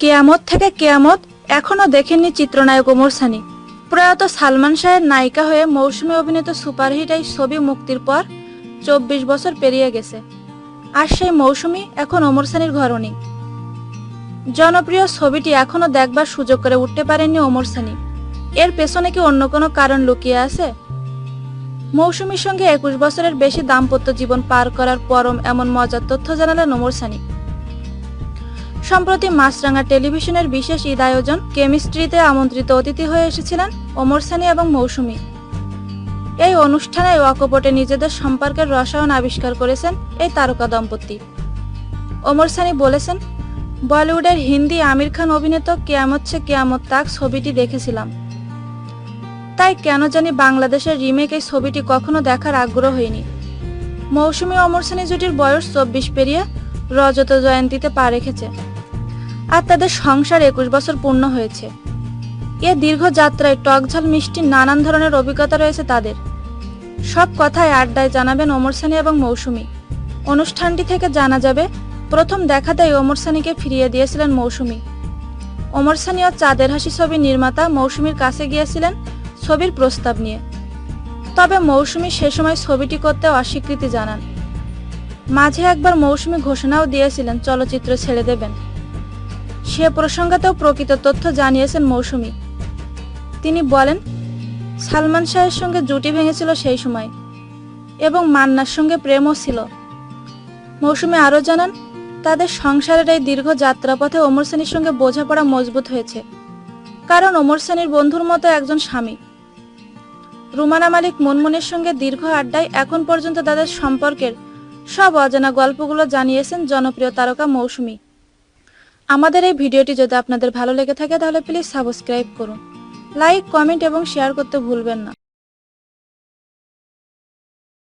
কেয়ামত থেকে কেয়ামত এখনও দেখেননি চিত্রনায়ক ওমর সানি। প্রয়াত সালমান শাহের নায়িকা হয়ে মৌসুমী অভিনীত সুপারহিট এই ছবি মুক্তির পর চব্বিশ বছর পেরিয়ে গেছে। আর সেই মৌসুমী এখন ওমর সানির ঘরণী। জনপ্রিয় ছবিটি এখনও দেখবার সুযোগ করে উঠতে পারেননি ওমর সানি। এর পেছনে কি অন্য কোনো কারণ লুকিয়ে আছে? মৌসুমীর সঙ্গে একুশ বছরের বেশি দাম্পত্য জীবন পার করার পরম এমন মজার তথ্য জানালেন ওমর সানি। সম্প্রতি মাছরাঙা টেলিভিশনের বিশেষ ঈদ আয়োজন কেমিস্ট্রিতে আমন্ত্রিত অতিথি হয়ে এসেছিলেন ওমর সানি এবং মৌসুমী। এই অনুষ্ঠানে অকপটে নিজেদের সম্পর্কের রসায়ন আবিষ্কার করেছেন এই তারকা দম্পতি। ওমর সানি বলেছেন, বলিউডের হিন্দি আমির খান অভিনীত কেয়ামত সে কেয়ামত তাক ছবিটি দেখেছিলাম। তাই কেন জানি বাংলাদেশের রিমেক এই ছবিটি কখনো দেখার আগ্রহ হয়নি। মৌসুমী অমর সানি জুটির বয়স চব্বিশ পেরিয়ে রজত জয়ন্তীতে পা রেখেছে। আর তাদের সংসার একুশ বছর পূর্ণ হয়েছে। এ দীর্ঘ যাত্রায় টকঝাল মিষ্টি নানান ধরনের অভিজ্ঞতা রয়েছে তাদের। সব কথায় আড্ডায় জানাবেন ওমর সানি এবং মৌসুমী। অনুষ্ঠানটি থেকে জানা যাবে, প্রথম দেখাতেই ওমর সানিকে ফিরিয়ে দিয়েছিলেন মৌসুমী। ওমর সানি ও চাঁদের হাসি ছবি নির্মাতা মৌসুমীর কাছে গিয়েছিলেন ছবির প্রস্তাব নিয়ে। তবে মৌসুমী সে সময় ছবিটি করতে অস্বীকৃতি জানান। মাঝে একবার মৌসুমী ঘোষণাও দিয়েছিলেন, চলচ্চিত্র ছেড়ে দেবেন। সে প্রসঙ্গতেও প্রকৃত তথ্য জানিয়েছেন মৌসুমী। তিনি বলেন, সালমান শাহের সঙ্গে জুটি ভেঙেছিল সেই সময় এবং মান্নার সঙ্গে প্রেমও ছিল। মৌসুমী আরও জানান, তাদের সংসারের এই দীর্ঘ যাত্রাপথে ওমর সঙ্গে বোঝাপড়া মজবুত হয়েছে। কারণ ওমর বন্ধুর মতো একজন স্বামী। রুমানা মালিক মনমনের সঙ্গে দীর্ঘ আড্ডায় এখন পর্যন্ত তাদের সম্পর্কের সব অজানা গল্পগুলো জানিয়েছেন জনপ্রিয় তারকা মৌসুমি। আমাদের এই ভিডিওটি যদি আপনাদের ভালো লেগে থাকে তাহলে প্লিজ সাবস্ক্রাইব করুন। লাইক, কমেন্ট এবং শেয়ার করতে ভুলবেন না।